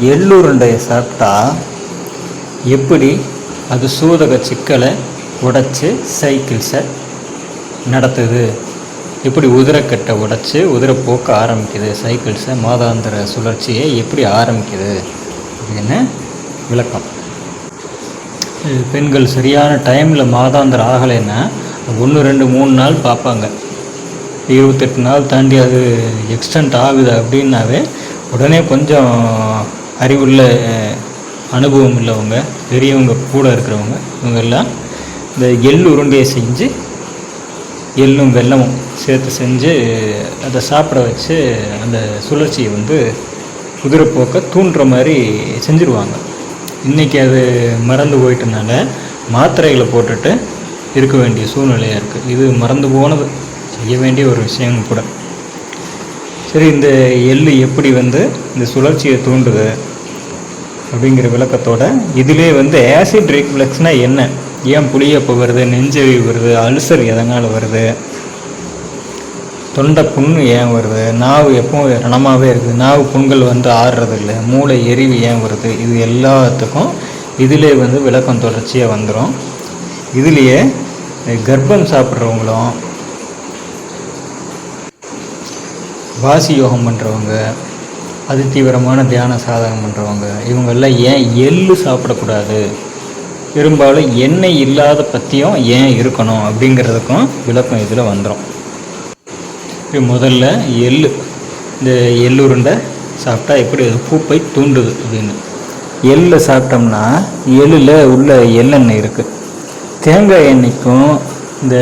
எள்ளுருண்டையை சாப்பிட்டா எப்படி அது சூதக சிக்கலை உடைச்சி சைக்கிள்ஸை நடத்துது? எப்படி உதிரக்கட்டை உடைச்சி உதிரப்போக்க ஆரம்பிக்குது? சைக்கிள்ஸை மாதாந்திர சுழற்சியை எப்படி ஆரம்பிக்குது? அப்படின்னு விளக்கம். பெண்கள் சரியான டைமில் மாதாந்திரம் ஆகலைன்னா ஒன்று ரெண்டு மூணு நாள் பார்ப்பாங்க. இருபத்தெட்டு நாள் தாண்டி அது எக்ஸ்டெண்ட் ஆகுது அப்படின்னாவே உடனே கொஞ்சம் அறிவுள்ள அனுபவம் உள்ளவங்க பெரியவங்க கூட இருக்கிறவங்க இவங்க எல்லாம் இந்த எள் உருண்டையை செஞ்சு எள்ளும் வெள்ளமும் சேர்த்து செஞ்சு அதை சாப்பிட வச்சு அந்த சுழற்சியை வந்து குதிரைப்போக்க தூண்டுற மாதிரி செஞ்சுருவாங்க. இன்றைக்கி அது மறந்து போயிட்டனால மாத்திரைகளை போட்டுட்டு இருக்க வேண்டிய சூழ்நிலையாக இருக்குது இது மறந்து போனது. செய்ய வேண்டிய ஒரு விஷயம் கூட. சரி இந்த எள் எப்படி வந்து இந்த சுழற்சியை தூண்டுது? அப்படிங்கிற விளக்கத்தோட இதிலே வந்து ஆசிட் ரிஃப்ளெக்ஸ்னால் என்ன? ஏன் புளியப்போ வருது நெஞ்சறிவு வருது அல்சர் எதனால் வருது? தொண்டை புண்ணு ஏன் வருது? நாவு எப்பவும் ரணமாகவே இருக்குது. நாவு புண்கள் வந்து ஆடுறது இல்லை மூளை எரிவு ஏன் வருது? இது எல்லாத்துக்கும் இதிலே வந்து விளக்கம் தொடர்ச்சியாக வந்துடும் இதுலேயே கர்ப்பம் சாப்பிட்றவங்களும் வாசி யோகம் பண்ணுறவங்க அது தீவிரமான தியான சாதகம் பண்ணுறவங்க இவங்கெல்லாம் ஏன் எள்ளு சாப்பிடக்கூடாது? பெரும்பாலும் எண்ணெய் இல்லாத பற்றியும் ஏன் இருக்கணும் அப்படிங்கிறதுக்கும் விளக்கம் இதில் வந்துடும் இது முதல்ல எள்ளு இந்த எள்ளுருண்டை சாப்பிட்டா எப்படி அது பூப்பை தூண்டுது அப்படின்னு. எள்ளு சாப்பிட்டோம்னா எள்ளில் உள்ள எள்ளெண்ணெய் இருக்குது தேங்காய் எண்ணெய்க்கும் இந்த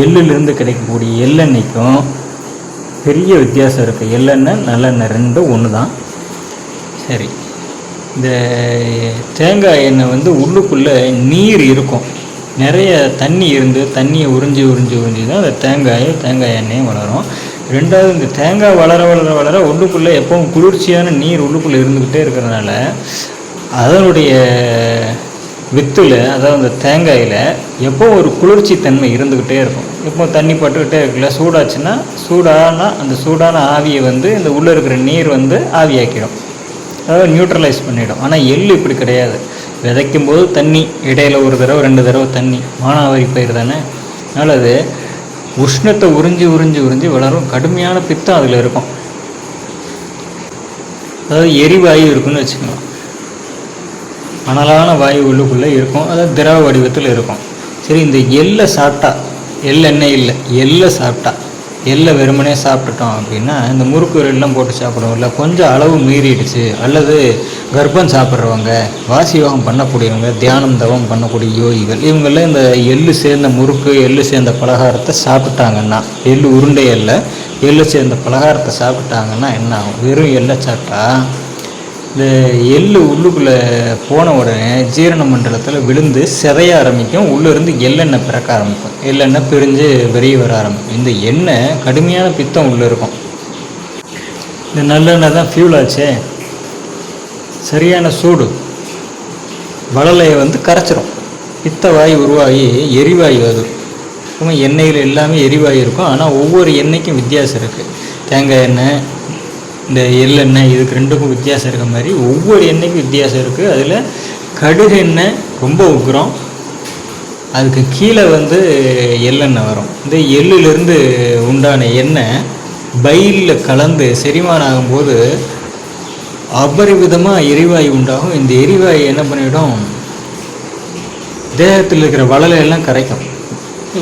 எள்ளுலேருந்து கிடைக்கக்கூடிய எள்ளெண்ணெய்க்கும் பெரிய வித்தியாசம் இருக்குது எள்ளெண்ணெய் நல்லெண்ணெய் ரெண்டும் ஒன்று தான் சரி. இந்த தேங்காய் எண்ணெய் வந்து உள்ளுக்குள்ளே நீர் இருக்கும். நிறைய தண்ணி இருந்து தண்ணியை உறிஞ்சி உறிஞ்சி உறிஞ்சி தான் அந்த தேங்காயும் தேங்காய் எண்ணெயும் வளரும். ரெண்டாவது இந்த தேங்காய் வளர வளர வளர உள்ளுக்குள்ளே எப்பவும் குளிர்ச்சியான நீர் உள்ளுக்குள்ளே இருந்துக்கிட்டே இருக்கிறதுனால அதனுடைய வித்தில் அதாவது அந்த தேங்காயில் எப்போ ஒரு குளிர்ச்சி தன்மை இருந்துக்கிட்டே இருக்கும். எப்போ தண்ணி பட்டுக்கிட்டே இருக்குல்ல சூடாச்சுன்னா சூடான அந்த சூடான ஆவியை வந்து இந்த உள்ளே இருக்கிற நீர் வந்து ஆவியாக்கிடும். அதாவது நியூட்ரலைஸ் பண்ணிடும். ஆனால் எள் இப்படி கிடையாது. விதைக்கும் போது தண்ணி இடையில் ஒரு தடவை ரெண்டு தடவை தண்ணி. மானாவாரி பயிர் தானே? அதனால் அது உஷ்ணத்தை உறிஞ்சி உறிஞ்சி உறிஞ்சி வளரும். கடுமையான பித்தம் அதில் இருக்கும். அதாவது எரிவாயு இருக்குன்னு வச்சுக்கலாம் அனலான வாயு உள்ளுக்குள்ளே இருக்கும். அதாவது திரவ வடிவத்தில் இருக்கும். சரி இந்த எள்ளை சாப்பிட்டா எள்ளெண்ணெய் இல்லை எள்ளை சாப்பிட்டா எள்ளை வெறுமனே சாப்பிட்டுட்டோம் அப்படின்னா இந்த முறுக்கு எல்லாம் போட்டு சாப்பிடுவோம்ல கொஞ்சம் அளவு மீறிடுச்சு. அல்லது கர்ப்பம் சாப்பிட்றவங்க வாசி யோகம் பண்ணக்கூடியவங்க தியானம் தவம் பண்ணக்கூடிய யோகிகள் இவங்கெல்லாம் இந்த எள்ளு சேர்ந்த முறுக்கு எள்ளு சேர்ந்த பலகாரத்தை சாப்பிட்டாங்கன்னா எள்ளு உருண்டை எல்லை எள்ளு சேர்ந்த பலகாரத்தை சாப்பிட்டாங்கன்னா என்ன ஆகும்? வெறும் எள்ளை சாப்பிட்டா இந்த எள்ளு உள்ளுக்குள்ளே போன உடனே ஜீரண மண்டலத்தில் விழுந்து சிதைய ஆரம்பிக்கும். உள்ளேருந்து எள்ளெண்ணெய் பிறக்க ஆரம்பிக்கும். எள்ளெண்ணெய் பிரிஞ்சு வெளியே வர ஆரம்பிக்கும். இந்த எண்ணெய் கடுமையான பித்தம் உள்ளே இருக்கும். இந்த நல்லெண்ணெய் தான் ஃபியூல் ஆச்சே. சரியான சூடு. வளலையை வந்து கரைச்சிரும். பித்த வாய் உருவாகி எரிவாயு அது. எண்ணெயில் எல்லாமே எரிவாயு இருக்கும். ஆனால் ஒவ்வொரு எண்ணெய்க்கும் வித்தியாசம் இருக்குது தேங்காய் எண்ணெய் இந்த எள்ளெண்ணெய் இதுக்கு ரெண்டுக்கும் வித்தியாசம் இருக்க மாதிரி ஒவ்வொரு எண்ணெய்க்கும் வித்தியாசம் இருக்குது அதில் கடுகு எண்ணெய் ரொம்ப உக்ரம். அதுக்கு கீழே வந்து எள்ளெண்ணெய் வரும். இந்த எள்ளுலேருந்து உண்டான எண்ணெய் பயிலில் கலந்து செரிமானம் ஆகும்போது அபரிவிதமாக எரிவாயு உண்டாகும். இந்த எரிவாயு என்ன பண்ணிவிடும் தேகத்தில் இருக்கிற வளலை எல்லாம் கரைக்கும்.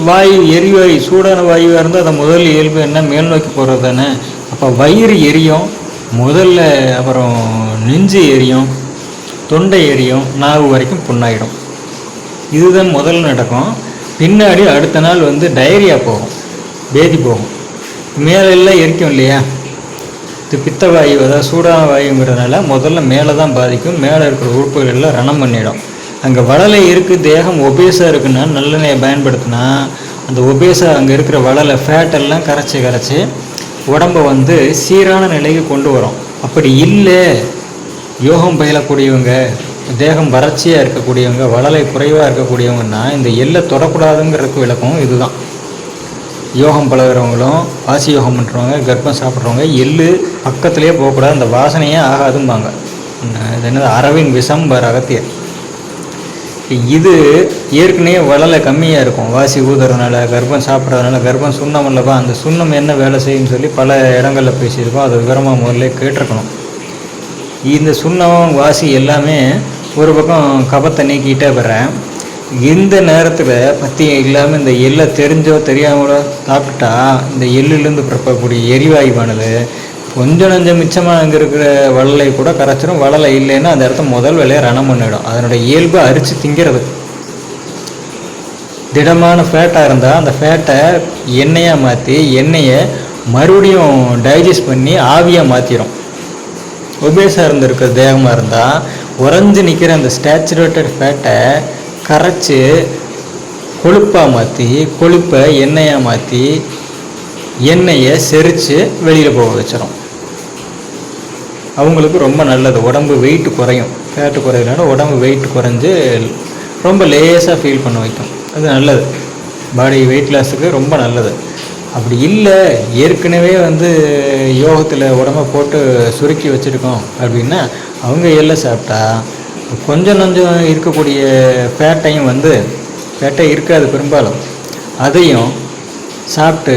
வாயு எரிவாயு சூடான வாயுவாக இருந்தால் அதை முதல் இயல்பு என்ன? மேல் நோக்கி போகிறது தானே. அப்போ வயிறு எரியும் முதல்ல அப்புறம் நெஞ்சு எரியும் தொண்டை எரியும் நாவு வரைக்கும் புண்ணாயிடும். இதுதான் முதல்ல நடக்கும். பின்னாடி அடுத்த நாள் வந்து டைரியா போகும் பேதி போகும். மேலெல்லாம் எரிக்கும் இல்லையா? இது பித்த வாயு அதாவது சூடான வாயுங்கிறதுனால முதல்ல மேலே தான் பாதிக்கும். மேலே இருக்கிற உறுப்புகள் எல்லாம் ரணம் பண்ணிடும். அங்கே வளலை இருக்குது தேகம் ஒபேஸாக இருக்குன்னா நல்லெண்ணெயை பயன்படுத்தினா அந்த ஒபேஸாக அங்கே இருக்கிற வளலை ஃபேட் எல்லாம் கரைச்சி கரைச்சி உடம்பை வந்து சீரான நிலைக்கு கொண்டு வரும். அப்படி இல்லை யோகம் பயிலக்கூடியவங்க தேகம் வறட்சியாக இருக்கக்கூடியவங்க வளலை குறைவாக இருக்கக்கூடியவங்கன்னா இந்த எல்லை தொடக்கூடாதுங்கிறதுக்கு விளக்கம் இதுதான். யோகம் பழகுறவங்களும் வாசி யோகம் பண்ணுறவங்க கர்ப்பம் சாப்பிட்றவங்க எள்ளு பக்கத்துலேயே போகக்கூடாது அந்த வாசனையே ஆகாதும்பாங்க. இது என்னது அரவின் விசம்பர் அகத்தியர் இது ஏற்கனவே வளலை கம்மியாக இருக்கும். வாசி ஊதுறதுனால கர்ப்பம் சாப்பிட்றதுனால கர்ப்பம் சுண்ணம் இல்லைப்பா அந்த சுண்ணம் என்ன வேலை செய்யும்னு சொல்லி பல இடங்களில் பேசியிருக்கோம். அதை விவரமாக முதல்ல கேட்டிருக்கணும். இந்த சுண்ணம் வாசி எல்லாமே ஒரு பக்கம் கபத்தை நீக்கிட்டே வர்றேன். இந்த நேரத்தில் பற்றி இல்லாமல் இந்த எள்ளை தெரிஞ்சோ தெரியாமலோ சாப்பிட்டா இந்த எள்ளுலேருந்து பிறப்பக்கூடிய எரிவாயுவானது கொஞ்சம் நஞ்சம் மிச்சமாக அங்கே இருக்கிற வளலை கூட கரைச்சிரும். வளலை இல்லைன்னா அந்த இடத்த முதல் வேலையை ரணம் பண்ணிடும். அதனுடைய இயல்பு அரிச்சு திங்கிறது. திடமான ஃபேட்டாக இருந்தால் அந்த ஃபேட்டை எண்ணெயாக மாற்றி எண்ணெயை மறுபடியும் டைஜஸ்ட் பண்ணி ஆவியாக மாற்றிடும் ஒபேஸாக இருந்திருக்கிற தேகமாக இருந்தால் உறைஞ்சு நிற்கிற அந்த ஸ்டேச்சுரேட்டட் ஃபேட்டை கரைச்சி கொழுப்பாக மாற்றி கொழுப்பை எண்ணெயாக மாற்றி எண்ணெயை செரித்து வெளியில் போக வச்சிடும் அவங்களுக்கு ரொம்ப நல்லது. உடம்பு வெயிட் குறையும். ஃபேட்டு குறையினால உடம்பு வெயிட் குறைஞ்சு ரொம்ப லேஸாக ஃபீல் பண்ண வைக்கும். அது நல்லது. பாடி வெயிட் லாஸுக்கு ரொம்ப நல்லது. அப்படி இல்லை ஏற்கனவே வந்து யோகத்தில் உடம்ப போட்டு சுருக்கி வச்சுருக்கோம் அப்படின்னா அவங்க எல்லாம் சாப்பிட்டா கொஞ்சம் கொஞ்சம் இருக்கக்கூடிய ஃபேட்டையும் வந்து ஃபேட்டை இருக்காது பெரும்பாலும். அதையும் சாப்பிட்டு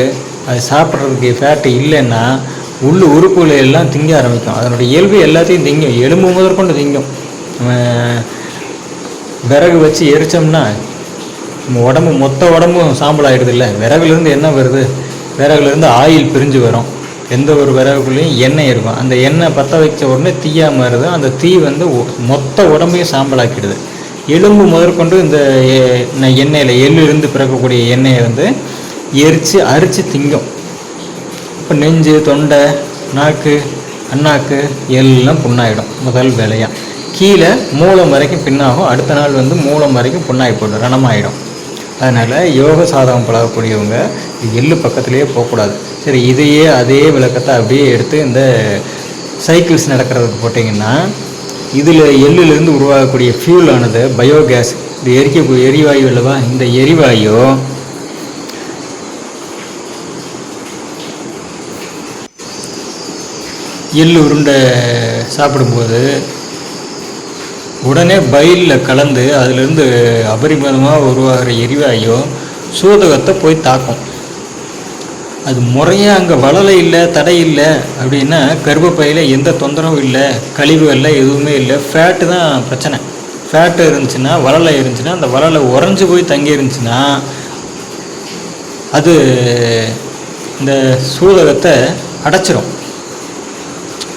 அது சாப்பிட்றதுக்கு ஃபேட்டு இல்லைன்னா உள்ள உறுப்புகளை எல்லாம் திங்க ஆரம்பிக்கும். அதனுடைய இயல்பு எல்லாத்தையும் திங்கும். எலும்பு முதற்கொண்டு திங்கும். நம்ம விறகு வச்சு எரிச்சோம்னா நம்ம உடம்பு மொத்த உடம்பும் சாம்பல் ஆகிடுது இல்லை? விறகுலேருந்து என்ன வருது? விறகுலேருந்து ஆயில் பிரிஞ்சு வரும். எந்த ஒரு விறகுக்குள்ளேயும் எண்ணெய் இருக்கும். அந்த எண்ணெய் பற்ற வைச்ச உடனே தீயா மாறுது. அந்த தீ வந்து மொத்த உடம்பையும் சாம்பலாக்கிடுது. எலும்பு முதற்கொண்டு இந்த எண்ணெயில் எள்ளிலிருந்து பிறக்கக்கூடிய எண்ணெயை வந்து எரித்து அரித்து திங்கும். இப்போ நெஞ்சு தொண்டை நாக்கு அண்ணாக்கு எல்லாம் புண்ணாயிடும் முதல் வேலையாக கீழே மூலம் வரைக்கும் பின்னாகும். அடுத்த நாள் வந்து மூலம் வரைக்கும் புண்ணாகி போடும் ரணமாயிடும். அதனால் யோக சாதகம் பழகக்கூடியவங்க எள்ளு பக்கத்துலேயே போகக்கூடாது. சரி இதையே அதே விளக்கத்தை அப்படியே எடுத்து இந்த சைக்கிள்ஸ் நடக்கிறதுக்கு போட்டிங்கன்னா இதில் எள்ளுலேருந்து உருவாகக்கூடிய ஃபியூல் ஆனது பயோகேஸ் இது எரிக்க எரிவாயு அல்லவா? இந்த எரிவாயு எள் உருண்டை சாப்பிடும்போது உடனே பயிலில் கலந்து அதிலிருந்து அபரிமிதமாக உருவாகிற எரிவாயோ சூதகத்தை போய் தாக்கும். அது முறையாக அங்கே வளலை இல்லை தடை இல்லை அப்படின்னா கர்ப்பப்பையில் எந்த தொந்தரவும் இல்லை கழிவு இல்லை எதுவுமே இல்லை. ஃபேட்டு தான் பிரச்சனை. ஃபேட்டு இருந்துச்சுன்னா வளலை இருந்துச்சுன்னா அந்த வளலை உறைஞ்சி போய் தங்கி இருந்துச்சுன்னா அது இந்த சூதகத்தை அடைச்சிரும்.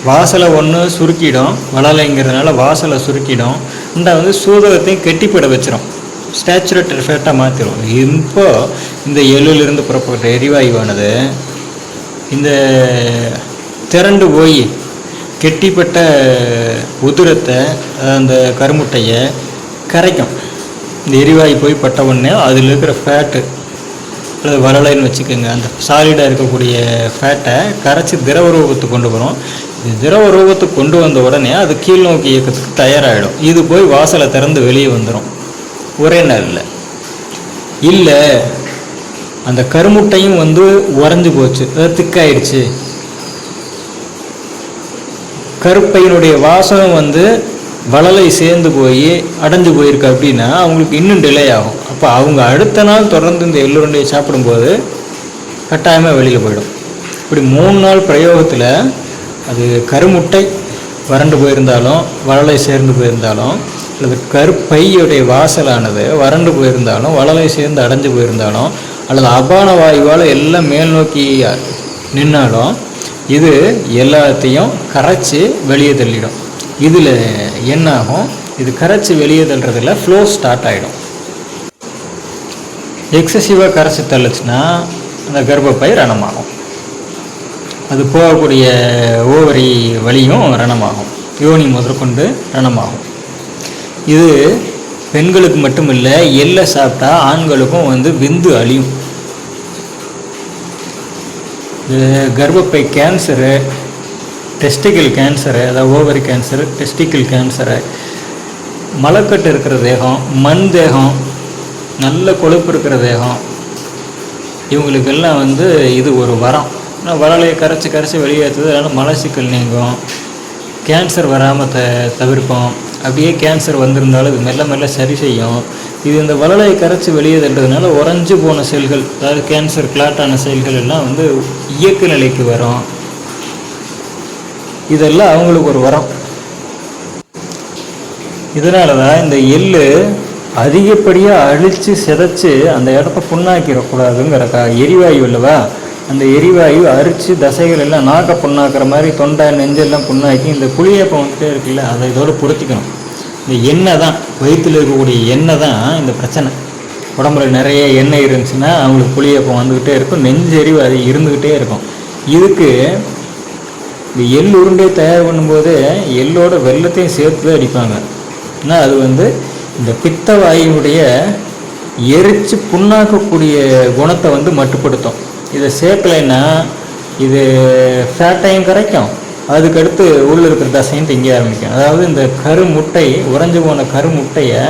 வாசலை ஒன்று சுருக்கிடும். வளலைங்கிறதுனால வாசலை சுருக்கிடும். ரெண்டாவது வந்து சூதகத்தையும் கெட்டிப்பட வச்சிடும் ஸ்டாச்சுரேட் ஃபேட்டாக மாற்றிடும் இப்போ இந்த எள்ளிலிருந்து புறப்பட்ட எரிவாயுவானது இந்த திரண்டு போய் கெட்டிப்பட்ட உதிரத்தை அந்த கருமுட்டையை கரைக்கும். இந்த எரிவாயு போய் பட்ட உடனே அதில் இருக்கிற ஃபேட்டு அல்லது வரலைன்னு வச்சுக்கோங்க அந்த சாலிடாக இருக்கக்கூடிய ஃபேட்டை கரைச்சி திரவ ரூபத்துக்கு கொண்டு வரும். திரவ ரூபத்துக்கு கொண்டு வந்த உடனே அது கீழ் நோக்கி இயக்கத்துக்கு தயாராகிடும் இது போய் வாசலை திறந்து வெளியே வந்துடும் ஒரே நாளில். இல்லை அந்த கருமுட்டையும் வந்து உறைஞ்சு போச்சு. அதாவது திக்காயிடுச்சு. கருப்பையினுடைய வாசனம் வந்து வளலை சேர்ந்து போய் அடைஞ்சு போயிருக்கு அப்படின்னா அவங்களுக்கு இன்னும் டிலே ஆகும். அப்போ அவங்க அடுத்த நாள் தொடர்ந்து இந்த எள்ளுருண்டையை சாப்பிடும்போது கட்டாயமாக வெளியில் போயிடும். இப்படி மூணு நாள் பிரயோகத்தில் அது கருமுட்டை வறண்டு போயிருந்தாலும் வளலை சேர்ந்து போயிருந்தாலும் அல்லது கருப்பையுடைய வாசலானது வறண்டு போயிருந்தாலும் வளலை சேர்ந்து அடைஞ்சு போயிருந்தாலும் அல்லது அபான வாயுவால் எல்லாம் மேல் நோக்கி நின்னாலும் இது எல்லாத்தையும் கரைச்சி வெளியே தள்ளிடும். இதில் என்னாகும்? இது கரைச்சி வெளியே தள்ளுறதுல ஃப்ளோ ஸ்டார்ட் ஆகிடும் எக்ஸசிவாக கரைச்சி தள்ளுச்சுன்னா அந்த கர்ப்பப்பை ரணமாகும். அது போகக்கூடிய ஓவரி வழியும் ரணமாகும். யோனி முதற்கொண்டு ரணமாகும். இது பெண்களுக்கு மட்டும் இல்லை எள்ளை சாப்பிட்டா ஆண்களுக்கும் வந்து விந்து அழியும். இது கர்ப்பப்பை கேன்சரு டெஸ்டிக்கல் கேன்சரு அதாவது ஓவரி கேன்சரு டெஸ்டிக்கல் கேன்சரு மலக்கட்டு இருக்கிற தேகம் மண் தேகம் நல்ல கொழுப்பு இருக்கிற தேகம் இவங்களுக்கெல்லாம் வந்து இது ஒரு வரம். ஆனால் வளலையை கரைச்சி கரைச்சி வெளியேற்றுறது அதனால் மலச்சிக்கல் நீங்கும். கேன்சர் வராமல் த தவிர்ப்போம். அப்படியே கேன்சர் வந்திருந்தாலும் இது மெல்ல மெல்ல சரி செய்யும். இது இந்த வளலையை கரைச்சி வெளியேதுன்றதுனால உறைஞ்சு போன செல்கள் அதாவது கேன்சர் கிளாட்டான செல்கள் எல்லாம் வந்து இயக்க நிலைக்கு வரும். இதெல்லாம் அவங்களுக்கு ஒரு வரம். இதனால தான் இந்த எள்ளு அதிகப்படியாக அழித்து சிதைச்சு அந்த இடத்த புண்ணாக்கிடக்கூடாதுங்கிறக்கா எரிவாயு இல்லவா? அந்த எரிவாயு அரிச்சு தசைகள் எல்லாம் நாக்க புண்ணாக்குற மாதிரி தொண்டை நெஞ்செல்லாம் புண்ணாக்கி இந்த புளியப்பம் வந்துட்டே இருக்குல்ல அதை இதோடு பொருத்திக்கணும். இந்த எண்ணெய் தான் வயிற்றில் இருக்கக்கூடிய எண்ணெய் தான் இந்த பிரச்சனை. உடம்புல நிறைய எண்ணெய் இருந்துச்சுன்னா அவங்களுக்கு புளியப்பம் வந்துக்கிட்டே இருக்கும் நெஞ்செறிவு அது இருந்துக்கிட்டே இருக்கும். இதுக்கு இந்த எள் உருண்டை தயார் பண்ணும்போது எள்ளோட வெள்ளத்தையும் சேர்த்து தான் அடிப்பாங்க. ஏன்னா அது வந்து இந்த பித்த வாயுடைய எரிச்சு புண்ணாக்கக்கூடிய குணத்தை வந்து மட்டுப்படுத்தும். இதை சேர்க்கலைன்னா இது ஃபேட்டையும் கரைக்கும் அதுக்கடுத்து உள்ளே இருக்கிற தசையும் திங்க ஆரம்பிக்கும். அதாவது இந்த கரு முட்டை உறைஞ்சு போன கரு முட்டையை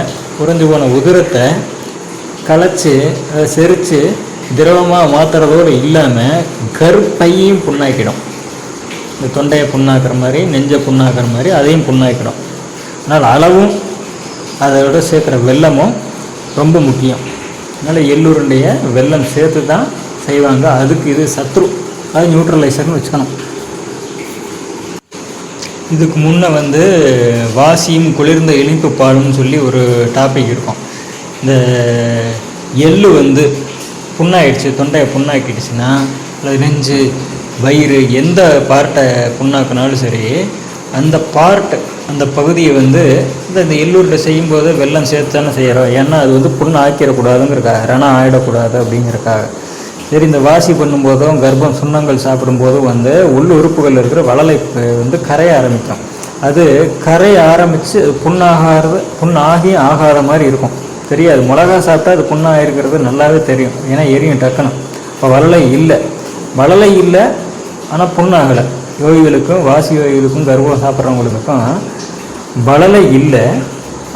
உறைஞ்சு போன உதிரத்தை களைச்சி அதை செரித்து திரவமாக மாற்றுறதோடு இல்லாமல் கருப்பையும் புண்ணாக்கிடும். இந்த தொண்டையை புண்ணாக்குற மாதிரி நெஞ்சை புண்ணாக்குற மாதிரி அதையும் புண்ணாக்கிடும். அதனால் அளவும் அதோட சேர்க்குற வெல்லமும் ரொம்ப முக்கியம். அதனால் எள்ளூருடைய வெல்லம் சேர்த்து தான் செய்வாங்க. அதுக்கு இது சத்ரு. அது நியூட்ரலைசர்னு வச்சுக்கணும். இதுக்கு முன்னே வந்து வாசியும் குளிர்ந்த இனிப்பு பாலும்னு சொல்லி ஒரு டாபிக் இருக்கும். இந்த எள்ளு வந்து புண்ணாயிடுச்சு தொண்டையை புண்ணாக்கிடுச்சுன்னா அல்லது நெஞ்சு வயிறு எந்த பார்ட்டை புண்ணாக்குனாலும் சரி அந்த பார்ட் அந்த பகுதியை வந்து இந்த இந்த எள்ளூரில் செய்யும்போது வெள்ளம் சேர்த்து தானே செய்கிறோம் ஏன்னா அது வந்து புண்ணு ஆக்கிடக்கூடாதுங்கிறக்காக ரணம் ஆகிடக்கூடாது அப்படிங்கிறக்காக சரி இந்த வாசி பண்ணும்போதும் கர்ப்பம் சுண்ணங்கள் சாப்பிடும்போதும் வந்து உள் உறுப்புகள் இருக்கிற வளலை வந்து கரைய ஆரம்பிக்கும். அது கரைய ஆரம்பித்து புண்ணாகாத புண்ணாகி ஆகாத மாதிரி இருக்கும். தெரியாது. மிளகா சாப்பிட்டா அது புண்ணாக இருக்கிறது நல்லாவே தெரியும். ஏன்னா எரியும் டக்குன்னு. இப்போ வளலை இல்லை. வளலை இல்லை ஆனால் புண்ணாகலை. யோகிகளுக்கும் வாசி யோகிகளுக்கும் கர்ப்பம் சாப்பிட்றவங்களுக்கும் வளலை இல்லை.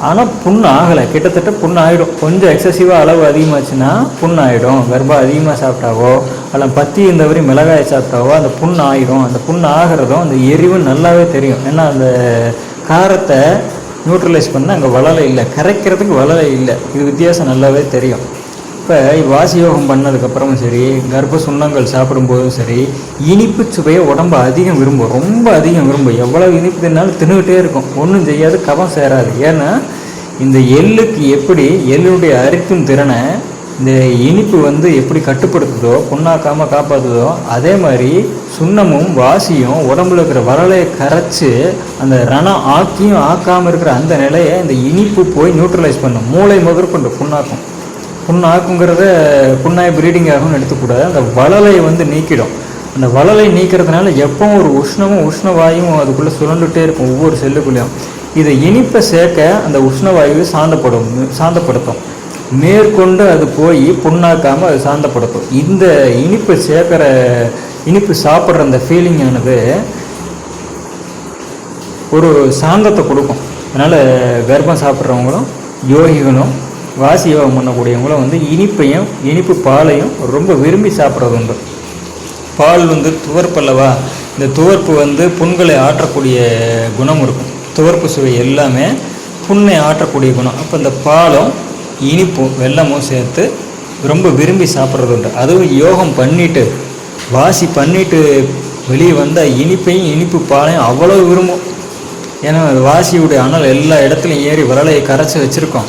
ஆனால் புண்ணு ஆகலை கிட்டத்தட்ட புண்ணு ஆகிடும் கொஞ்சம் எக்ஸசிவாக அளவு அதிகமாச்சுன்னா புண்ணு ஆகிடும் கர்ப்பம் அதிகமாக சாப்பிட்டாவோ அல்ல பத்தி இருந்தவரை மிளகாய் சாப்பிட்டாவோ அந்த புண்ணு ஆகிடும் அந்த புண்ணு ஆகிறதும் அந்த எரிவு நல்லாவே தெரியும். ஏன்னா அந்த காரத்தை நியூட்ரலைஸ் பண்ண அங்கே வளலை இல்லை. கரைக்கிறதுக்கு வளலை இல்லை. இது வித்தியாசம் நல்லாவே தெரியும். இப்போ வாசி யோகம் பண்ணதுக்கப்புறமும் சரி கர்ப்ப சுண்ணங்கள் சாப்பிடும்போதும் சரி இனிப்பு சுவையை உடம்பு அதிகம் விரும்பும் ரொம்ப அதிகம் விரும்பும். எவ்வளோ இனிப்பு தின்னாலும் தின்னுக்கிட்டே இருக்கும். ஒன்றும் செய்யாது கவம் சேராது. ஏன்னா இந்த எள்ளுக்கு எப்படி எள்ளுடைய அரிக்கும் திறனை இந்த இனிப்பு வந்து எப்படி கட்டுப்படுத்துதோ புண்ணாக்காமல் காப்பாற்றுதோ அதே மாதிரி சுண்ணமும் வாசியும் உடம்புல இருக்கிற வரலையை கரைச்சி அந்த ரணம் ஆக்கியும் ஆக்காமல் இருக்கிற அந்த நிலையை இந்த இனிப்பு போய் நியூட்ரலைஸ் பண்ணும். மூளை முதற்கொண்டு புண்ணாக்கும். புண்ணாக்குங்கிறத புண்ணாய் ப்ரீடிங் ஆகும்னு எடுத்துக்கூடாது. அந்த வளலை வந்து நீக்கிடும். அந்த வளலை நீக்கிறதுனால எப்பவும் ஒரு உஷ்ணமும் உஷ்ணவாயும் அதுக்குள்ளே சுரண்டுகிட்டே இருக்கும் ஒவ்வொரு செல்லுக்குள்ளேயும். இதை இனிப்பை சேர்க்க அந்த உஷ்ணவாயுவை சாந்தப்படும் சாந்தப்படுத்தும். மேற்கொண்டு அது போய் புண்ணாக்காமல் அது சாந்தப்படுத்தும். இந்த இனிப்பு சேர்க்குற இனிப்பு சாப்பிட்ற அந்த ஃபீலிங்கானது ஒரு சாந்தத்தை கொடுக்கும். அதனால் கர்ப்பம் சாப்பிட்றவங்களும் யோகிகளும் வாசி யோகம் பண்ணக்கூடியவங்களும் வந்து இனிப்பையும் இனிப்பு பாலையும் ரொம்ப விரும்பி சாப்பிட்றது உண்டு. பால் வந்து துவர்ப்பு அல்லவா? இந்த துவர்ப்பு வந்து புண்களை ஆற்றக்கூடிய குணம் இருக்கும். துவர்ப்பு சுவை எல்லாமே புண்ணை ஆற்றக்கூடிய குணம். அப்போ இந்த பாலும் இனிப்பும் வெல்லமும் சேர்த்து ரொம்ப விரும்பி சாப்பிட்றது உண்டு. அதுவும் யோகம் பண்ணிட்டு வாசி பண்ணிட்டு வெளியே வந்தால் இனிப்பையும் இனிப்பு பாலையும் அவ்வளோ விரும்பும். ஏன்னா வாசியுடைய அனல் எல்லா இடத்துலையும் ஏறி வளலையை கரைச்சி வச்சுருக்கோம்.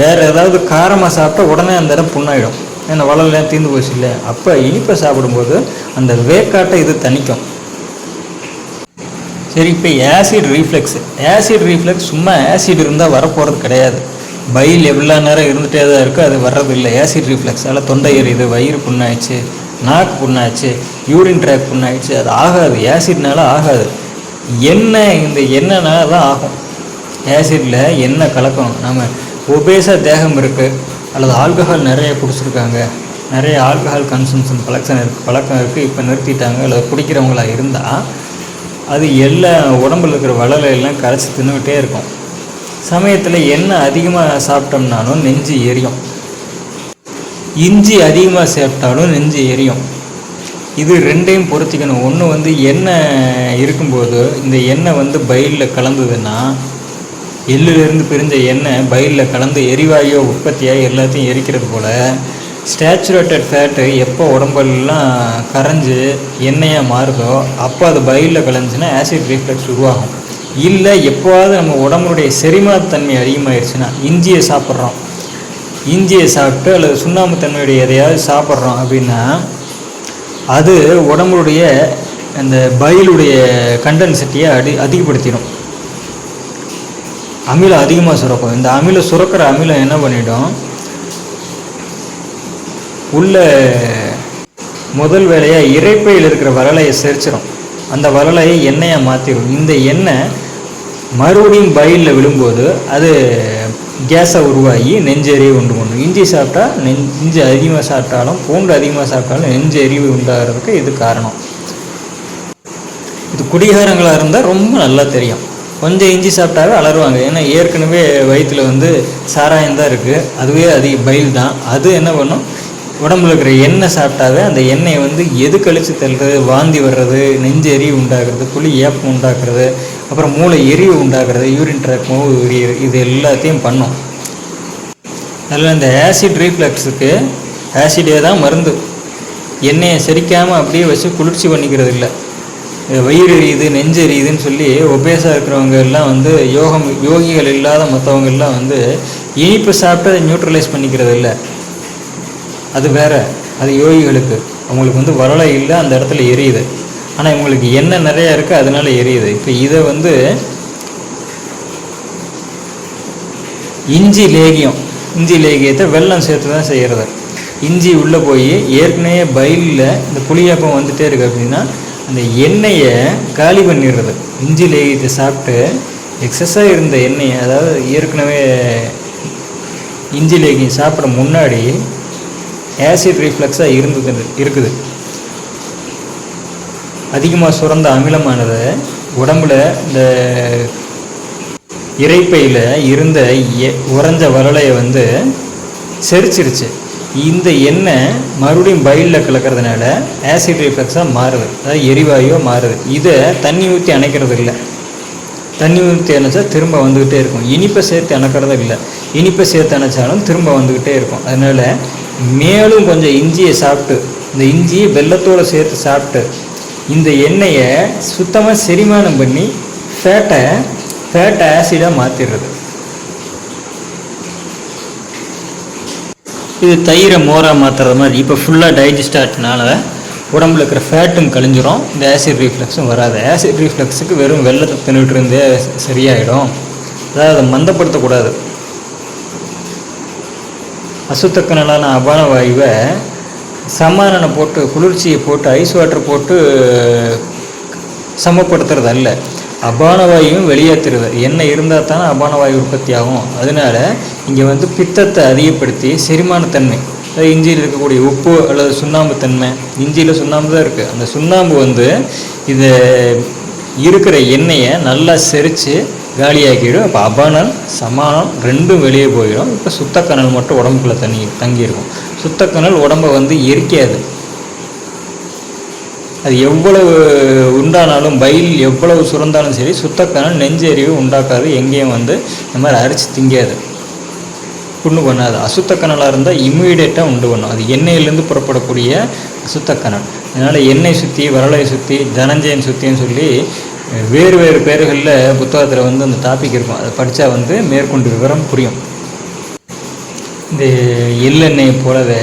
வேறு ஏதாவது காரமாக சாப்பிட்டா உடனே அந்த இடம் புண்ணாயிடும். ஏன்னா வளலாம் தீர்ந்து போச்சு இல்லை அப்போ இனிப்பை சாப்பிடும்போது அந்த வேக்காட்டை இது தணிக்கும். சரி இப்போ ஆசிட் ரீஃப்ளெக்ஸ் ஆசிட் ரீஃப்ளெக்ஸ் சும்மா ஆசிட் இருந்தால் வரப்போகிறது கிடையாது. பயில் எவ்வளோ நேரம் இருந்துகிட்டே தான் இருக்குது அது வர்றது இல்லை. ஆசிட் ரீஃப்ளெக்ஸ் அதில் தொண்டை எரியுது வயிறு புண்ணாயிடுச்சு நாக்கு புண்ணாயிடுச்சு யூரின் ட்ராக் புண்ணாயிடுச்சு. அது ஆகாது. ஆசிட்னால ஆகாது. என்ன இந்த எண்ணெய்னால தான் ஆகும். ஆசிடில் என்ன கலக்கம் நம்ம ஒபேஸாக தேகம் இருக்குது அல்லது ஆல்கஹால் நிறைய குடிச்சிருக்காங்க நிறைய ஆல்கஹால் கன்சம்ஷன் பழக்கம் இருக்குது பழக்கம் இருக்குது இப்போ நிறுத்திட்டாங்க அல்லது குடிக்கிறவங்களா இருந்தால் அது எல்லா உடம்புல இருக்கிற வளலை எல்லாம் கரைச்சி தின்னுக்கிட்டே இருக்கும். சமயத்தில் எண்ணெய் அதிகமாக சாப்பிட்டோம்னாலும் நெஞ்சு எரியும். இஞ்சி அதிகமாக சாப்பிட்டாலும் நெஞ்சு எரியும். இது ரெண்டையும் பொறுத்திக்கணும் ஒன்று வந்து எண்ணெய் இருக்கும்போது இந்த எண்ணெய் வந்து பயிலில் கலந்ததுன்னா எள்ளுலேருந்து பிரிஞ்ச எண்ணெய் பயிலில் கலந்து எரிவாயோ உற்பத்தியாகி எல்லாத்தையும் எரிக்கிறது போல் ஸ்டேச்சுரேட்டட் ஃபேட்டு எப்போ உடம்பெல்லாம் கரைஞ்சி எண்ணெயாக மாறுதோ அப்போ அது பயிலில் கலந்துச்சுன்னா ஆசிட் ரீஃப்ளெக்ஸ் உருவாகும். இல்லை எப்போவாவது நம்ம உடம்புடைய செரிமானத்தன்மை அதிகமாகிடுச்சுன்னா இஞ்சியை சாப்பிட்றோம். இஞ்சியை சாப்பிட்டு அல்லது சுண்ணாம்பு தன்மையுடைய எதையாவது சாப்பிட்றோம் அப்படின்னா அது உடம்புடைய அந்த பயிலுடைய கண்டென்சிட்டியை அடி அதிகப்படுத்திடும். அமிலம் அதிகமாக சுரக்கும். இந்த அமிலம் சுரக்கிற அமிலம் என்ன பண்ணிடும்? உள்ள முதல் வேலையாக இறைப்பையில் இருக்கிற வரலையை செரிச்சிடும் அந்த வரலையை எண்ணெயாக மாற்றிடும் இந்த எண்ணெய் மறுபடியும் பயிலில் விழும்போது அது கேஸை உருவாகி நெஞ்செறிவு உண்டு பண்ணும். இஞ்சி சாப்பிட்டா நெஞ் இஞ்சி அதிகமாக சாப்பிட்டாலும் பூண்டு அதிகமாக சாப்பிட்டாலும் நெஞ்சு எரிவு உண்டாகிறதுக்கு இது காரணம். இது குடிகாரங்களாக இருந்தால் ரொம்ப நல்லா தெரியும். கொஞ்சம் இஞ்சி சாப்பிட்டாவே அலறுவாங்க. ஏன்னா ஏற்கனவே வயிற்றில் வந்து சாராயம் தான் இருக்குது அதுவே அதிக பயில் தான். அது என்ன பண்ணும்? உடம்புல இருக்கிற எண்ணெய் சாப்பிட்டாவே அந்த எண்ணெயை வந்து எது கழிச்சு தள்ளுறது? வாந்தி வர்றது நெஞ்சு எரிவு உண்டாகிறது புளி ஏப்பம் உண்டாக்குறது அப்புறம் மூளை எரிவு உண்டாக்குறது யூரின் ட்ராக் எரியுது இது எல்லாத்தையும் பண்ணும். அதில் இந்த ஆசிட் ரீஃப்ளக்ஸுக்கு ஆசிடே தான் மருந்து. எண்ணெயை செரிக்காமல் அப்படியே வச்சு குளிர்ச்சி பண்ணிக்கிறது இல்லை வயிறு எரியுது நெஞ்சு எரியுதுன்னு சொல்லி ஒபேஸாக இருக்கிறவங்க எல்லாம் வந்து யோகம் யோகிகள் இல்லாத மற்றவங்க எல்லாம் வந்து இனிப்பு சாப்பிட்டு அதை நியூட்ரலைஸ் பண்ணிக்கிறது இல்லை. அது வேற. அது யோகிகளுக்கு. அவங்களுக்கு வந்து வரலை இல்லை அந்த இடத்துல எரியுது. ஆனால் இவங்களுக்கு என்ன நிறையா இருக்குது அதனால எரியுது. இப்போ இதை வந்து இஞ்சி லேகியம். இஞ்சி லேகியத்தை வெள்ளம் சேர்த்து தான் செய்கிறது இஞ்சி உள்ளே போய் ஏற்கனவே பயிலில் இந்த புளியப்பம் வந்துகிட்டே இருக்குது அப்படின்னா அந்த எண்ணெயை காலி பண்ணிடுறது. இஞ்சி லேகியத்தை சாப்பிட்டு எக்ஸஸாக இருந்த எண்ணெயை அதாவது ஏற்கனவே இஞ்சி லேகியம் சாப்பிட முன்னாடி ஆசிட் ரிஃப்ளெக்ஸாக இருந்தது இருக்குது. அதிகமாக சுரந்த அமிலமானது உடம்புல இந்த இறைப்பையில் இருந்த எ- உறைஞ்ச வரலையை வந்து செரிச்சிருச்சு. இந்த எண்ணெய் மறுபடியும் பயிலில் கலக்கிறதுனால ஆசிட் ரிஃப்ளக்ஸாக மாறுது. அதாவது எரிவாயுவாக மாறுது. இதை தண்ணி ஊற்றி அணைக்கிறது இல்லை. தண்ணி ஊற்றி அணைச்சா திரும்ப வந்துக்கிட்டே இருக்கும். இனிப்பை சேர்த்து அணைக்கிறது இல்லை. இனிப்பை சேர்த்து அணைச்சாலும் திரும்ப வந்துக்கிட்டே இருக்கும். அதனால் மேலும் கொஞ்சம் இஞ்சியை சாப்பிட்டு இந்த இஞ்சியை வெள்ளத்தோடு சேர்த்து சாப்பிட்டு இந்த எண்ணெயை சுத்தமாக செரிமானம் பண்ணி ஃபேட்டை ஃபேட் ஆசிடாக மாற்றிடுறது இது தயிரை மோராக மாற்றுறது மாதிரி. இப்போ ஃபுல்லாக டைஜஸ்ட் ஆகிட்டனால உடம்புல இருக்கிற ஃபேட்டும் கழிஞ்சிரும். இந்த ஆசிட் ரீஃப்ளக்ஸும் வராது. ஆசிட் ரீஃப்ளக்ஸுக்கு வெறும் வெள்ளத்தை தின்னுட்டு இருந்தே சரியாயிடும். அதாவது அதை மந்தப்படுத்தக்கூடாது அசுத்தக்கனலான அபான வாயுவை சமானனை போட்டு குளிர்ச்சியை போட்டு ஐஸ் வாட்டர் போட்டு சமப்படுத்துறது அல்ல. அபான வாயுவும் வெளியேற்றுறது. எண்ணெய் இருந்தால் தானே அபான வாயு உற்பத்தி ஆகும் அதனால இங்கே வந்து பித்தத்தை அதிகப்படுத்தி செரிமானத்தன்மை அதாவது இஞ்சியில் இருக்கக்கூடிய உப்பு அல்லது சுண்ணாம்பு தன்மை இஞ்சியில் சுண்ணாம்பு தான் இருக்குது அந்த சுண்ணாம்பு வந்து இது இருக்கிற எண்ணெயை நல்லா செரித்து காலியாக்கிடும். இப்போ அபானம் சமானம் ரெண்டும் வெளியே போயிடும். இப்போ சுத்தக்கனல் மட்டும் உடம்புக்குள்ளே தண்ணி தங்கியிருக்கும். சுத்தக்கணல் உடம்பை வந்து எரிக்காது. அது எவ்வளவு உண்டானாலும் பயில் எவ்வளவு சுரந்தாலும் சரி சுத்தக்கனல் நெஞ்செறிவு உண்டாக்காது எங்கேயும் வந்து இந்த மாதிரி அரிச்சு திங்காது. புண்ணு பண்ணாது. அசுத்தக்கணலாக இருந்தால் இம்மீடியட்டாக உண்டு பண்ணும். அது எண்ணெயிலேருந்து புறப்படக்கூடிய அசுத்தக்கணல் அதனால் எண்ணெய் சுற்றி வரலை சுற்றி தனஞ்சயன் சுற்றின்னு சொல்லி வேறு வேறு பேர்களில் புத்தகத்தில் வந்து அந்த டாபிக் இருக்கும். அதை படித்தா வந்து மேற்கொண்டு விவரம் புரியும். இந்த எள்ளெண்ணெயை போலவே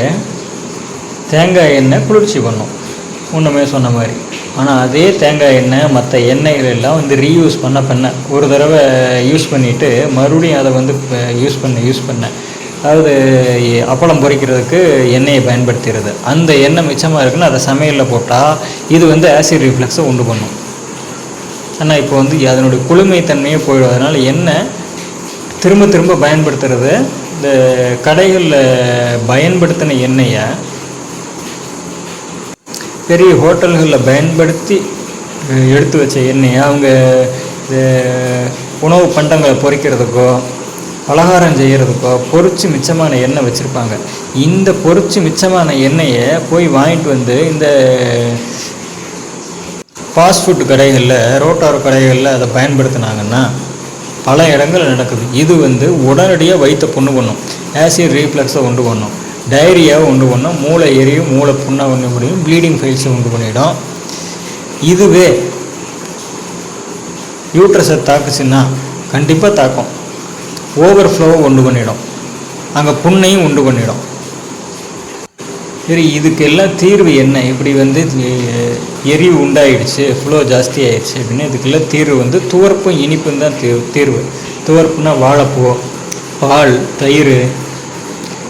தேங்காய் எண்ணெய் குளிர்ச்சி பண்ணும். முன்னமே சொன்ன மாதிரி. ஆனால் அதே தேங்காய் எண்ணெய் மற்ற எண்ணெய்கள் எல்லாம் வந்து ரீயூஸ் பண்ண பண்ண. ஒரு தடவை யூஸ் பண்ணிவிட்டு மறுபடியும் அதை வந்து யூஸ் பண்ண யூஸ் பண்ண. அதாவது அப்பளம் பொரிக்கிறதுக்கு எண்ணெயை பயன்படுத்துகிறது அந்த எண்ணெய் மிச்சமாக இருக்குன்னு அதை சமையலில் போட்டால் இது வந்து ஆசிட் ரிஃப்ளெக்ஸை உண்டு பண்ணும். ஆனால் இப்போ வந்து அதனுடைய குளுமைத்தன்மையே போயிடும். அதனால் எண்ணெய் திரும்ப திரும்ப பயன்படுத்துறது இந்த கடைகளில் பயன்படுத்தின எண்ணெயை பெரிய ஹோட்டல்களில் பயன்படுத்தி எடுத்து வச்ச எண்ணெயை. அவங்க உணவு பண்டங்களை பொரிக்கிறதுக்கோ பலகாரம் செய்கிறதுக்கோ பொறிச்சு மிச்சமான எண்ணெய் வச்சுருப்பாங்க. இந்த பொறிச்சு மிச்சமான எண்ணெயை போய் வாங்கிட்டு வந்து இந்த ஃபாஸ்ட் ஃபுட் கடைகளில் ரோட்டார் கடைகளில் அதை பயன்படுத்தினாங்கன்னா பல இடங்கள் நடக்குது. இது வந்து உடனடியாக வயிற்றை பொண்ணு பண்ணும். ஆசிட் ரீஃப்ளக்ஸை கொண்டு பண்ணும். டைரியாவை உண்டு பண்ணும் மூளை எரியும் மூளை புண்ணாக உண்டு பண்ணிடும் ப்ளீடிங் ஃபைல்ஸை உண்டு பண்ணிடும். இதுவே யூட்ரஸை தாக்குச்சுன்னா கண்டிப்பாக தாக்கும். ஓவர் ஃப்ளோவை உண்டு பண்ணிடும். அங்கே புண்ணையும் உண்டு பண்ணிடும். சரி இதுக்கெல்லாம் தீர்வு என்ன? இப்படி வந்து எரிவு உண்டாயிடுச்சு ஃப்ளோ ஜாஸ்தி ஆயிடுச்சு அப்படின்னா இதுக்கெல்லாம் தீர்வு வந்து துவர்ப்பும் இனிப்பும் தான் தீர்வு. துவர்ப்புனா வாழைப்பூ பால் தயிர்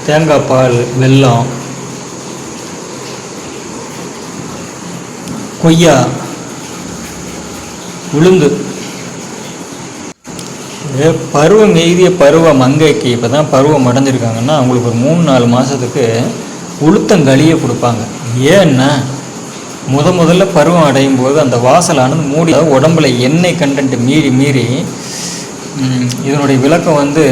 தேங்காய் பால் வெல்லம் கொய்யா உளுந்து. பருவம் எய்திய பருவ மங்கைக்கு இப்போ தான் பருவம் அடைஞ்சிருக்காங்கன்னா அவங்களுக்கு ஒரு மூணு நாலு மாதத்துக்கு உளுத்தங்களியை கொடுப்பாங்க. ஏன்னா முத முதல்ல பருவம் அடையும் போது அந்த வாசலானது மூடி உடம்புல எண்ணெய் கண்டென்ட் மீறி மீறி இதனுடைய விளக்கம் வந்து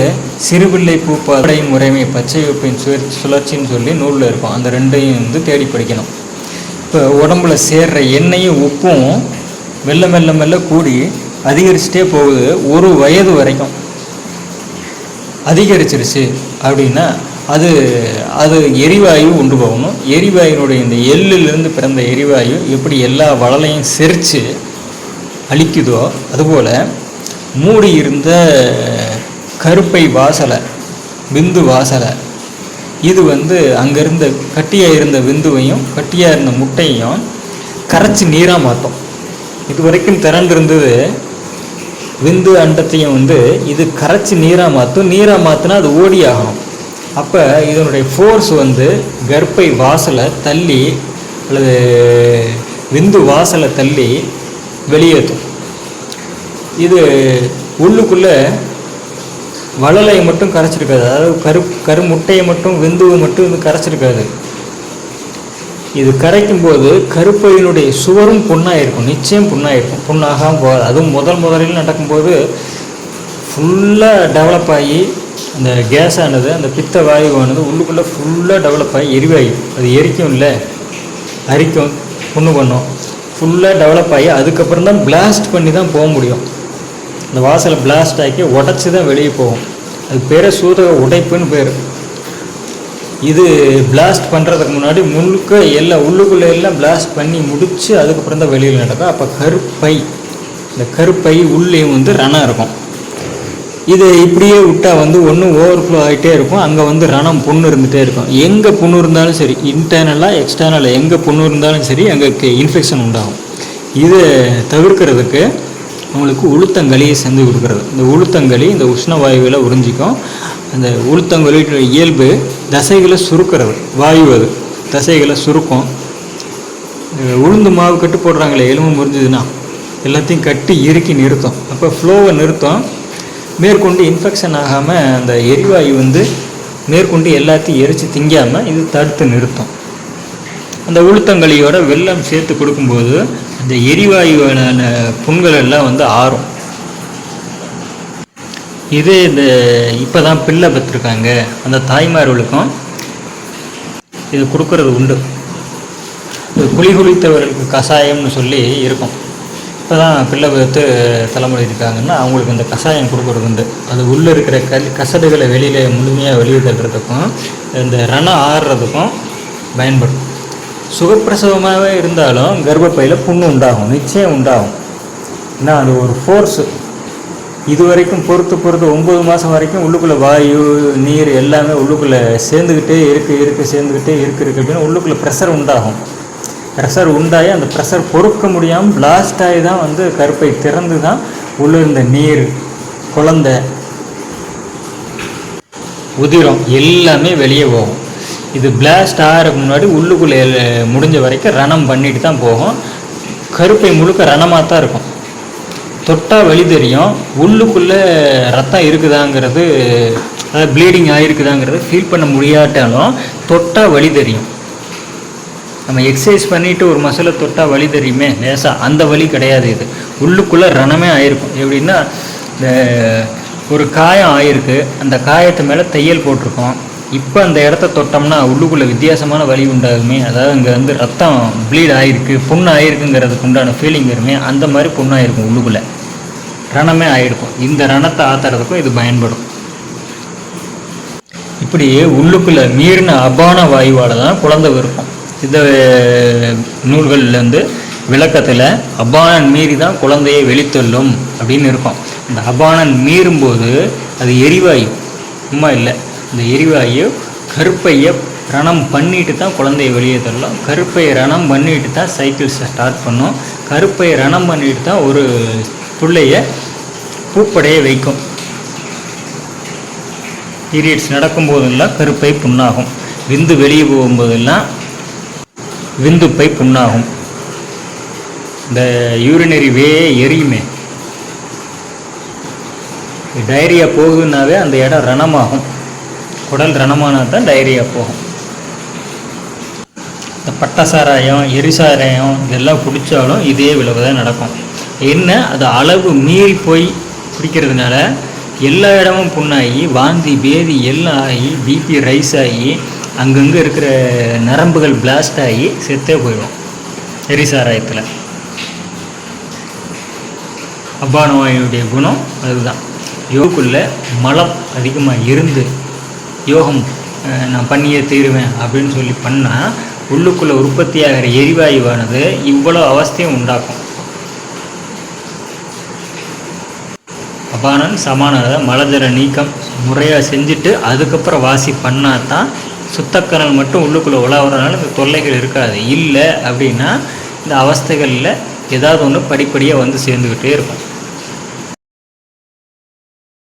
சிறுபிள்ளை பூப்படையின் முறைமை பச்சை உப்பின் சுழற் சுழற்சின்னு சொல்லி நூலில் இருக்கும். அந்த ரெண்டையும் வந்து தேடி படிக்கணும். இப்போ உடம்புல சேர்ற எண்ணெயும் உப்பும் மெல்ல மெல்ல மெல்ல கூடி அதிகரிச்சுட்டே போகுது. ஒரு வயது வரைக்கும். அதிகரிச்சிருச்சு அப்படின்னா அது அது எரிவாயு உண்டு போகணும். எரிவாயுனுடைய இந்த எள்ளிலிருந்து பிறந்த எரிவாயு எப்படி எல்லா வளலையும் செரித்து அழிக்குதோ அதுபோல் மூடி இருந்த கருப்பை வாசலை விந்து வாசலை. இது வந்து அங்கேருந்த கட்டியாக இருந்த விந்துவையும் கட்டியாக இருந்த முட்டையும் கரைச்சி நீராக மாற்றும் இது வரைக்கும் திறந்திருந்தது. விந்து அண்டத்தையும் வந்து இது கரைச்சி நீராக மாற்றும் நீராக மாற்றினா அது ஓடி ஆகும். அப்போ இதனுடைய ஃபோர்ஸ் வந்து கர்ப்பை வாசலை தள்ளி அல்லது விந்து வாசலை தள்ளி வெளியேற்றும். இது உள்ளுக்குள்ளே வளலையை மட்டும் கரைச்சிருக்காது. அதாவது கரு கரு முட்டையை மட்டும் வெந்துவை மட்டும் இது கரைச்சிருக்காது. இது கரைக்கும் போது கருப்பையினுடைய சுவரும் புண்ணாக இருக்கும் நிச்சயம் புண்ணாக இருக்கும் புண்ணாகாமல் போகாது அதுவும் முதல் முதலில் நடக்கும்போது ஃபுல்லாக டெவலப் ஆகி அந்த கேஸ் ஆனது அந்த பித்த வாயுவானது உள்ளுக்குள்ளே ஃபுல்லாக டெவலப் ஆகி எரிவாயு அது எரிக்கும் இல்லை. அரிக்கும் புண்ணு பண்ணும். ஃபுல்லாக டெவலப் ஆகி அதுக்கப்புறம் தான் பிளாஸ்ட் பண்ணி தான் போக முடியும். இந்த வாசலை பிளாஸ்ட் ஆக்கி உடச்சி தான் வெளியே போகும். அது பேர் சூதக உடைப்புன்னு பேர். இது பிளாஸ்ட் பண்ணுறதுக்கு முன்னாடி முழுக்க எல்லாம் உள்ளுக்குள்ளே எல்லாம் பிளாஸ்ட் பண்ணி முடித்து அதுக்கப்புறம் தான் வெளியில் நடக்கும். அப்போ கருப்பை இந்த கருப்பை உள்ளேயும் வந்து ரணம் இருக்கும். இது இப்படியே விட்டால் வந்து ஒன்று ஓவர்ஃப்ளோ ஆகிட்டே இருக்கும். அங்கே வந்து ரணம் புண்ணு இருந்துகிட்டே இருக்கும். எங்கே புண்ணு இருந்தாலும் சரி இன்டர்னலாக எக்ஸ்டர்னலாக எங்கே புண்ணு இருந்தாலும் சரி அங்கே இன்ஃபெக்ஷன் உண்டாகும். இதை தவிர்க்கிறதுக்கு உங்களுக்கு உளுத்தங்களியை செஞ்சு கொடுக்குறது. இந்த உளுத்தங்களி இந்த உஷ்ண வாயுவில் உறிஞ்சிக்கும். அந்த உளுத்தங்களியோட இயல்பு தசைகளை சுருக்கிறது. வாயு அது. தசைகளை சுருக்கும். உளுந்து மாவு கட்டு போடுறாங்களே எலும்பு முறிஞ்சதுன்னா எல்லாத்தையும் கட்டி இறுக்கி நிறுத்தும். அப்போ ஃப்ளோவை நிறுத்தும். மேற்கொண்டு இன்ஃபெக்ஷன் ஆகாமல் அந்த எரிவாயு வந்து மேற்கொண்டு எல்லாத்தையும் எரித்து திங்காமல் இது தடுத்து நிறுத்தும். அந்த உளுத்தங்களியோட வெள்ளம் சேர்த்து கொடுக்கும்போது அந்த எரிவாயுவான புண்கள் எல்லாம் வந்து ஆறும். இது இந்த இப்போ தான் பிள்ளை பெற்றிருக்காங்க. அந்த தாய்மார்களுக்கும் இது கொடுக்கறது உண்டு. குழி குளித்தவர்களுக்கு கஷாயம்னு சொல்லி இருக்கும். இப்போ தான் பிள்ளை பெற்று தலைமுறை இருக்காங்கன்னா அவங்களுக்கு இந்த கஷாயம் கொடுக்கறது உண்டு. அது உள்ளே இருக்கிற கல் கசடுகளை வெளியில் முழுமையாக வெளியே தள்ளுறதுக்கும் இந்த ரணம் ஆடுறதுக்கும் பயன்படும். சுகப்பிரசவமாகவே இருந்தாலும் கர்ப்பப்பையில் புண்ணு உண்டாகும் நிச்சயம் உண்டாகும். ஏன்னா அது ஒரு ஃபோர்ஸு இது வரைக்கும் பொறுத்து பொறுத்து ஒம்பது மாதம் வரைக்கும் உள்ளுக்குள்ளே வாயு நீர் எல்லாமே உள்ளுக்குள்ளே சேர்ந்துக்கிட்டே இருக்கு இருக்கு சேர்ந்துக்கிட்டே இருக்கு இருக்கு அப்படின்னு உள்ளுக்குள்ளே ப்ரெஷர் உண்டாகும். ப்ரெஷர் உண்டாகி அந்த ப்ரெஷர் பொறுக்க முடியாமல் பிளாஸ்ட் ஆகி தான் வந்து கருப்பை திறந்து தான் உள்ளே இருந்த நீர் குழந்தை உதிரம் எல்லாமே வெளியே போகும். இது பிளாஸ்ட் ஆகிறதுக்கு முன்னாடி உள்ளுக்குள்ளே முடிஞ்ச வரைக்கும் ரணம் பண்ணிட்டு தான் போகும். கருப்பை முழுக்க ரணமாக தான் இருக்கும். தொட்டால் வலி தெரியும். உள்ளுக்குள்ளே ரத்தம் இருக்குதாங்கிறது அதாவது ப்ளீடிங் ஆகிருக்குதாங்கிறது ஃபீல் பண்ண முடியாட்டாலும் தொட்டால் வழி தெரியும். நம்ம எக்ஸசைஸ் பண்ணிவிட்டு ஒரு மசிலை தொட்டால் வலி தெரியுமே லேசாக அந்த வழி கிடையாது இது. உள்ளுக்குள்ளே ரணமே ஆயிருக்கும். எப்படின்னா இந்த ஒரு காயம் ஆயிருக்கு. அந்த காயத்து மேலே தையல் போட்டிருக்கோம். இப்போ அந்த இடத்த தொட்டோம்னா உள்ளுக்குள்ளே வித்தியாசமான வழி உண்டாகுமே அதாவது இங்கே வந்து ரத்தம் ப்ளீட் ஆகிருக்கு புண்ணு ஆகிருக்குங்கிறதுக்கு உண்டான ஃபீலிங் வருமே அந்த மாதிரி புண்ணாயிருக்கும் உள்ளுக்குள்ளே. ரணமே ஆகிருக்கும் இந்த ரணத்தை ஆத்துறதுக்கும் இது பயன்படும். இப்படி உள்ளுக்குள்ளே மீறின அபான வாயுவால் தான் குழந்தை விருப்பம். இந்த நூல்கள்லேருந்து விளக்கத்தில் அபானன் மீறி தான் குழந்தையை வெளித்தள்ளும் அப்படின்னு இருக்கும். இந்த அபானன் மீறும்போது அது எரிவாயு. சும்மா இல்லை. இந்த எரிவாயு கருப்பையை ரணம் பண்ணிட்டு தான் குழந்தையை வெளியே தரலாம். கருப்பையை ரணம் பண்ணிட்டு தான் சைக்கிள்ஸை ஸ்டார்ட் பண்ணும். கருப்பையை ரணம் பண்ணிட்டு தான் ஒரு பிள்ளைய பூப்படைய வைக்கும். பீரியட்ஸ் நடக்கும்போதெல்லாம் கருப்பை புண்ணாகும். விந்து வெளியே போகும்போதெல்லாம் விந்து புண்ணாகும். இந்த யூரினரி வே எரியுமே. டைரியா போகுதுன்னாவே அந்த இடம் ரணமாகும். குடல் ரணமானா தான் டைரியா போகும். இந்த பட்டை சாராயம் எரிசாராயம் இதெல்லாம் குடித்தாலும் இதே விளைவு தான் நடக்கும். என்ன? அது அளவு மீறி போய் குடிக்கிறதுனால எல்லா இடமும் புண்ணாகி வாந்தி பேதி எல்லாம் ஆகி பிபி ரைஸ் ஆகி அங்கங்கே இருக்கிற நரம்புகள் பிளாஸ்ட் ஆகி செத்தே போயிடும் எரிசாராயத்தில். அபானவாயுடைய குணம் அதுதான். யோகுக்குள்ளே மலம் அதிகமாக இருந்து யோகம் நான் பண்ணியே தீருவேன் அப்படின்னு சொல்லி பண்ணால் உள்ளுக்குள்ளே உற்பத்தியாகிற எரிவாயுவானது இவ்வளோ அவஸ்தையும் உண்டாக்கும். அபானன் சமானத மலஜர நீக்கம் முறையாக செஞ்சுட்டு அதுக்கப்புறம் வாசி பண்ணால் தான் சுத்தக்கணல் மட்டும் உள்ளுக்குள்ளே உலாவுறதுனால இந்த தொல்லைகள் இருக்காது. இல்லை அப்படின்னா இந்த அவஸ்தைகளில் ஏதாவது ஒன்று படிப்படியாக வந்து சேர்ந்துக்கிட்டே இருக்கும்.